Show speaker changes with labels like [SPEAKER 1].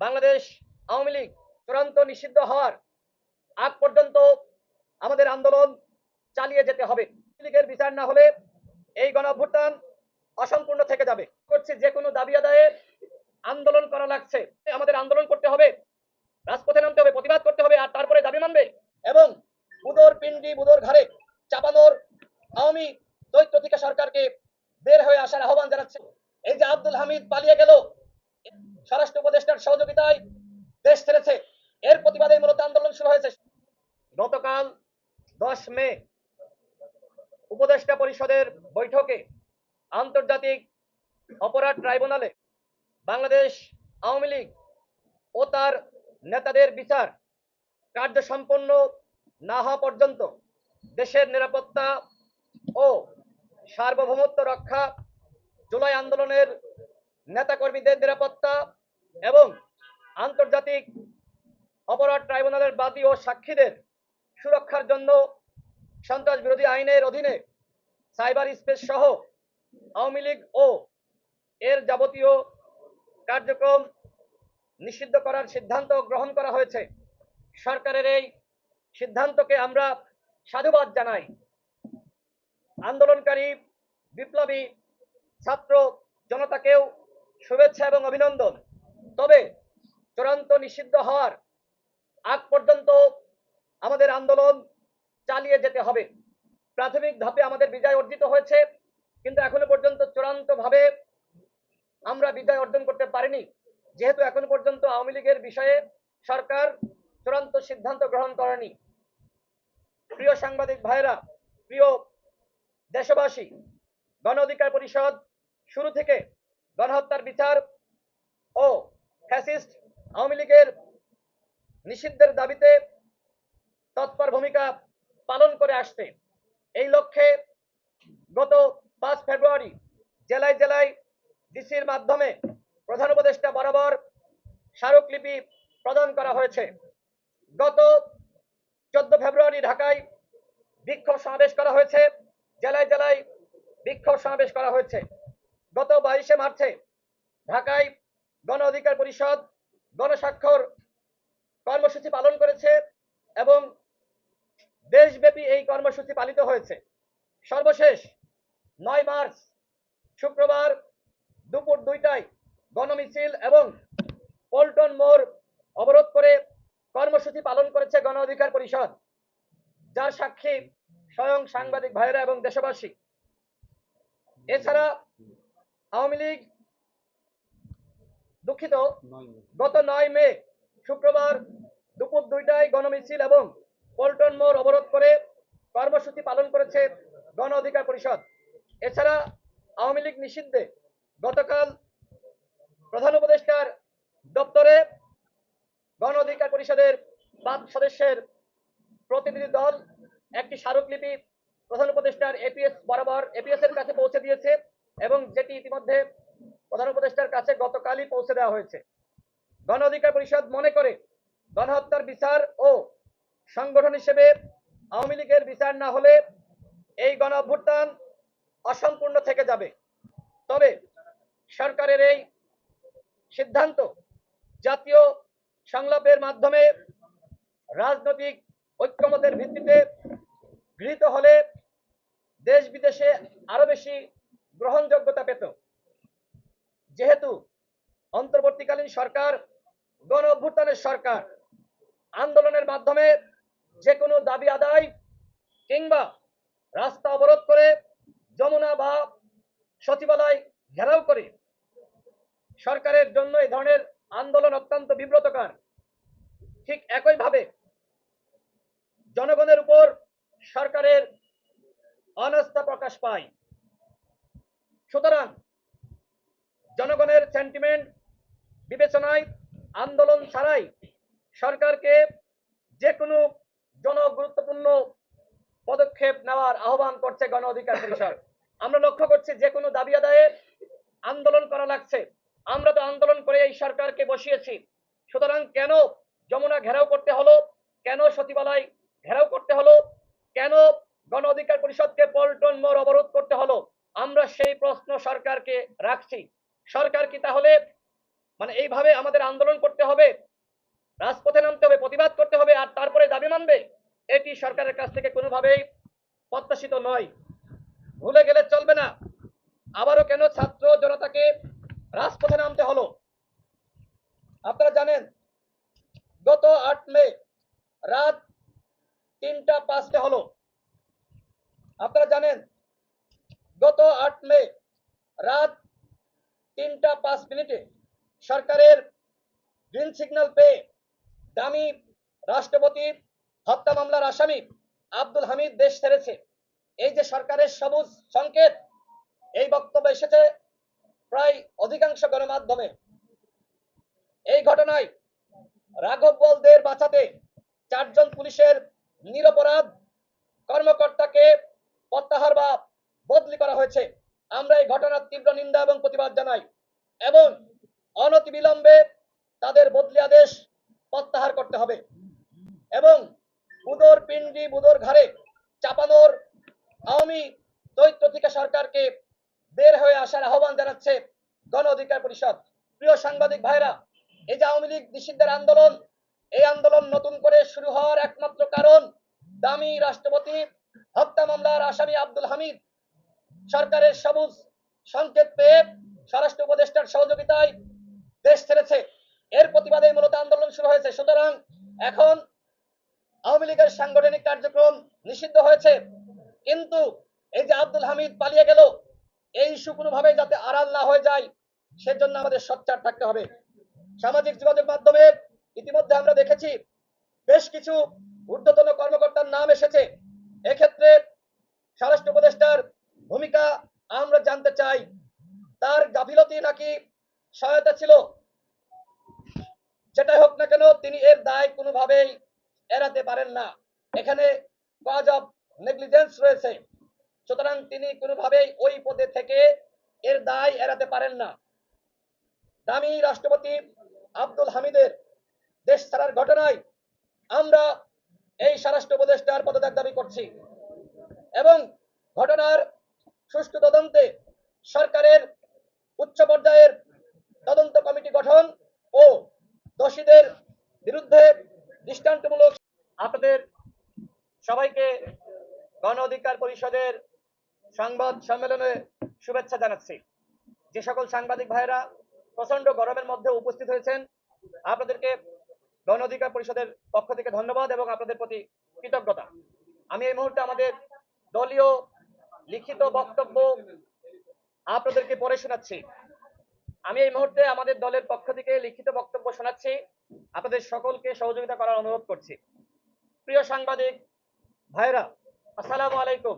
[SPEAKER 1] বাংলাদেশ আওয়ামী লীগ চূড়ান্ত নিষিদ্ধ হওয়ার আগ পর্যন্ত আমাদের আন্দোলন চালিয়ে যেতে হবে। লীগের বিচার না হলে এই গণঅভ্যুত্থান অসম্পূর্ণ থেকে যাবে। করছি যে কোনো দাবি আদায়ে আন্দোলন করা লাগছে। আমাদের আন্দোলন করতে হবে, রাজপথে নামতে হবে, প্রতিবাদ করতে হবে, আর তারপরে দাবি মানবে এবং বুদোর পিন্ডি বুদোর ঘাড়ে চাপানোর আওয়ামী দৈত্য থেকে সরকারকে বের হয়ে আসার আহ্বান জানাচ্ছে এই যে আব্দুল হামিদ পালিয়ে গেল স্বরাষ্ট্র উপদেষ্টার সহযোগিতায় দেশ ছেড়েছে। এর প্রতিবাদে মূলত আন্দোলন শুরু হয়েছে। গতকাল দশ মে উপদেষ্টা পরিষদের বৈঠকে আন্তর্জাতিক অপরাধ ট্রাইব্যুনালে বাংলাদেশ আওয়ামী লীগ ও তার নেতাদের বিচার কার্য সম্পন্ন না হওয়া পর্যন্ত দেশের নিরাপত্তা ও সার্বভৌমত্ব রক্ষা জুলাই আন্দোলনের নেতাকর্মীদের নিরাপত্তা এবং আন্তর্জাতিক অপরাধ ট্রাইব্যুনালের বাদী ও সাক্ষীদের সুরক্ষার জন্য সন্ত্রাস বিরোধী আইনের অধীনে সাইবার স্পেস সহ আওয়ামী লীগ ও এর যাবতীয় কার্যক্রম নিষিদ্ধ করার সিদ্ধান্ত গ্রহণ করা হয়েছে। সরকারের এই সিদ্ধান্তকে আমরা সাধুবাদ জানাই। আন্দোলনকারী বিপ্লবী ছাত্র জনতাকেও শুভেচ্ছা এবং অভিনন্দন। তবে চূড়ান্ত নিষিদ্ধ হওয়ার আগ পর্যন্ত আমাদের আন্দোলন চালিয়ে যেতে হবে। প্রাথমিক ধাপে আমাদের বিজয় অর্জিত হয়েছে, কিন্তু এখনও পর্যন্ত চূড়ান্তভাবে আমরা বিজয় অর্জন করতে পারিনি। যেহেতু এখনও পর্যন্ত আওয়ামী লীগের বিষয়ে সরকার চূড়ান্ত সিদ্ধান্ত গ্রহণ করেনি। প্রিয় সাংবাদিক ভাইরা প্রিয় দেশবাসী, গণ অধিকার পরিষদ শুরু থেকে গণহত্যার বিচার ও ফ্যাসিস্ট আওয়ামী লীগের নিষিদ্ধের দাবিতে তৎপর ভূমিকা পালন করে আসছে। এই লক্ষ্যে গত পাঁচ ফেব্রুয়ারি জেলায় জেলায় ডিসির মাধ্যমে প্রধান উপদেষ্টা বরাবর স্মারকলিপি প্রদান করা হয়েছে। গত চোদ্দ ফেব্রুয়ারি ঢাকায় বিক্ষোভ সমাবেশ করা হয়েছে। জেলায় জেলায় বিক্ষোভ সমাবেশ করা হয়েছে। গত বাইশে মার্চে ঢাকায় গণ অধিকার পরিষদ গণস্বাক্ষর কর্মসূচি পালন করেছে এবং দেশব্যাপী এই কর্মসূচি পালিত হয়েছে। সর্বশেষ নয় মার্চ, শুক্রবার দুপুর দুইটায় গণমিছিল এবং পল্টন মোড় অবরোধ করে কর্মসূচি পালন করেছে গণ অধিকার পরিষদ, যার সাক্ষী স্বয়ং সাংবাদিক ভাইরা এবং দেশবাসী। এছাড়া আওয়ামী লীগ দুঃখিত। গত নয় মে শুক্রবার দুপুর দুইটায় গণমিছিল এবং পল্টন মোড় অবরোধ করে কর্মসূচি পালন করেছে গণ অধিকার পরিষদ। এছাড়া আওয়ামী লীগ নিষিদ্ধে গতকাল প্রধান উপদেষ্টার দপ্তরে গণ অধিকার পরিষদের পাঁচ সদস্যের প্রতিনিধি দল একটি স্মারকলিপি প্রধান উপদেষ্টার এপিএস বরাবর এপিএস এর কাছে পৌঁছে দিয়েছে এবং যেটি ইতিমধ্যে প্রধান উপদেষ্টার কাছে গতকালই পৌঁছে দেওয়া হয়েছে। গণ অধিকার পরিষদ মনে করে গণহত্যার বিচার ও সংগঠন হিসেবে আওয়ামী লীগের বিচার না হলে এই গণ অভ্যুত্থান অসম্পূর্ণ থেকে যাবে। তবে সরকারের এই সিদ্ধান্ত জাতীয় সংলাপের মাধ্যমে রাজনৈতিক ঐক্যমতের ভিত্তিতে গৃহীত হলে দেশ বিদেশে আরও বেশি গ্রহণযোগ্যতা পেত। যেহেতু অন্তর্বর্তীকালীন সরকার, গণ অভ্যুত্থানের সরকার, আন্দোলনের মাধ্যমে যে কোনো দাবি আদায় কিংবা রাস্তা অবরোধ করে যমুনা বা সচিবালয় ঘেরাও করে, সরকারের জন্য এই ধরনের আন্দোলন অত্যন্ত বিব্রতকর। ঠিক একইভাবে জনগণের উপর সরকারের অনাস্থা প্রকাশ পায়। সুতরাং জনগণের সেন্টিমেন্ট বিবেচনায় আন্দোলন ছাড়াই সরকারকে যে কোনো জনগুরুত্বপূর্ণ পদক্ষেপ নেওয়ার আহ্বান করছে গণ অধিকার পরিষদ। আমরা লক্ষ্য করছি যে কোনো দাবি আদায়ে আন্দোলন করা লাগছে। আমরা তো আন্দোলন করে এই সরকারকে বসিয়েছি। সুতরাং কেন যমুনা ঘেরাও করতে হলো? কেন সচিবালয় ঘেরাও করতে হলো? কেন গণ অধিকার পরিষদকে পল্টন মোড় অবরোধ করতে হলো? আমরা সেই প্রশ্ন সরকারকে রাখছি। সরকার কি তাহলে মানে এইভাবে আমাদের আন্দোলন করতে হবে? রাজপথে নামতে হবে, প্রতিবাদ করতে হবে, আর তারপরে দাবি মানবে? এটি সরকারের কাছ থেকে কোনোভাবেই প্রত্যাশিত নয়। ভুলে গেলে চলবে না। আবারও কেন ছাত্র জনতাকে রাজপথে নামতে হলো? আপনারা জানেন, গত আট মে রাত তিনটা পাঁচটা হলো। আপনারা জানেন, গত আট মে রাত তিনটা পাঁচ মিনিটে সরকারের গ্রিন সিগন্যাল পেয়ে দামি রাষ্ট্রপতি, হত্যা মামলার আসামি আব্দুল হামিদ দেশ ছেড়েছে। এই যে সরকারের সবুজ সংকেত, এই বক্তব্য এসেছে প্রায় অধিকাংশ গণমাধ্যমে। এই ঘটনায় রাঘব বলদের বাঁচাতে চারজন পুলিশের নিরপরাধ কর্মকর্তাকে প্রত্যাহার বা বদলি করা হয়েছে। আমরা এই ঘটনার তীব্র নিন্দা এবং প্রতিবাদ জানাই এবং অনতিবিলম্বে তাদের বদলি আদেশ প্রত্যাহার করতে হবে এবং বুদর পিন্ডি বুদর ঘাড়ে চাপানোর আওয়ামী দৈত্য থেকে সরকারকে বের হয়ে আসার আহ্বান জানাচ্ছে গণ অধিকার পরিষদ। প্রিয় সাংবাদিক ভাইরা, এই যে আওয়ামী লীগ নিষিদ্ধের আন্দোলন, এই আন্দোলন নতুন করে শুরু হওয়ার একমাত্র কারণ দামি রাষ্ট্রপতি হত্যা মামলার আসামি আব্দুল হামিদ। সরকারের সবুজ সংকেত পেয়ে স্বরাষ্ট্র উপদেষ্টার সহযোগিতায় দেশ ছেড়েছে। এর প্রতিবাদে মূলত আন্দোলন শুরু হয়েছে। সুতরাং এখন আওয়ামী লীগের সাংগঠনিক কার্যক্রম নিষিদ্ধ হয়েছে। কিন্তু এই যে আব্দুল হামিদ পালিয়ে গেল, এই ইস্যু কোনোভাবে যাতে আড়াল না হয়ে যায়, সেজন্য আমাদের সোচ্চার থাকতে হবে। সামাজিক যোগাযোগ মাধ্যমে ইতিমধ্যে আমরা দেখেছি, বেশ কিছু ঊর্ধ্বতন কর্মকর্তার নাম এসেছে এক্ষেত্রে স্বরাষ্ট্র উপদেষ্টার ভূমিকা আমরা জানতে চাই, তার গাফিলতি নাকি সহায়তা ছিল? যেটাই হোক না কেন, তিনি এর দায় কোনোভাবেই এড়াতে পারেন না। এখানে কজ অফ নেগলিজেন্স রয়েছে। সুতরাং তিনি কোনোভাবেই ওই পদে থেকে এর দায় এড়াতে পারেন না। দামি রাষ্ট্রপতি আব্দুল হামিদের দেশ ছাড়ার ঘটনায় আমরা এই স্বরাষ্ট্র উপদেষ্টার পদত্যাগ দাবি করছি। এবং ঘটনার সুষ্ঠু তদন্তে সরকারের উচ্চ পর্যায়ের তদন্ত কমিটি গঠন ও দোষীদের বিরুদ্ধে দৃষ্টান্তমূলক আপনাদের সবাইকে গণ অধিকার পরিষদের সংবাদ সম্মেলনে শুভেচ্ছা জানাচ্ছি। যে সকল সাংবাদিক ভাইরা প্রচণ্ড গরমের মধ্যে উপস্থিত হয়েছেন, আপনাদেরকে গণ অধিকার পরিষদের পক্ষ থেকে ধন্যবাদ এবং আপনাদের প্রতি কৃতজ্ঞতা। আমি এই মুহূর্তে আমাদের দলীয় লিখিত বক্তব্য আপনাদেরকে পরে শোনাচ্ছি। আমি এই মুহূর্তে আমাদের দলের পক্ষ থেকে লিখিত বক্তব্য শোনাচ্ছি। আপনাদের সকলকে সহযোগিতা করার অনুরোধ করছি। প্রিয় সাংবাদিক ভাইরা, আসসালামু আলাইকুম।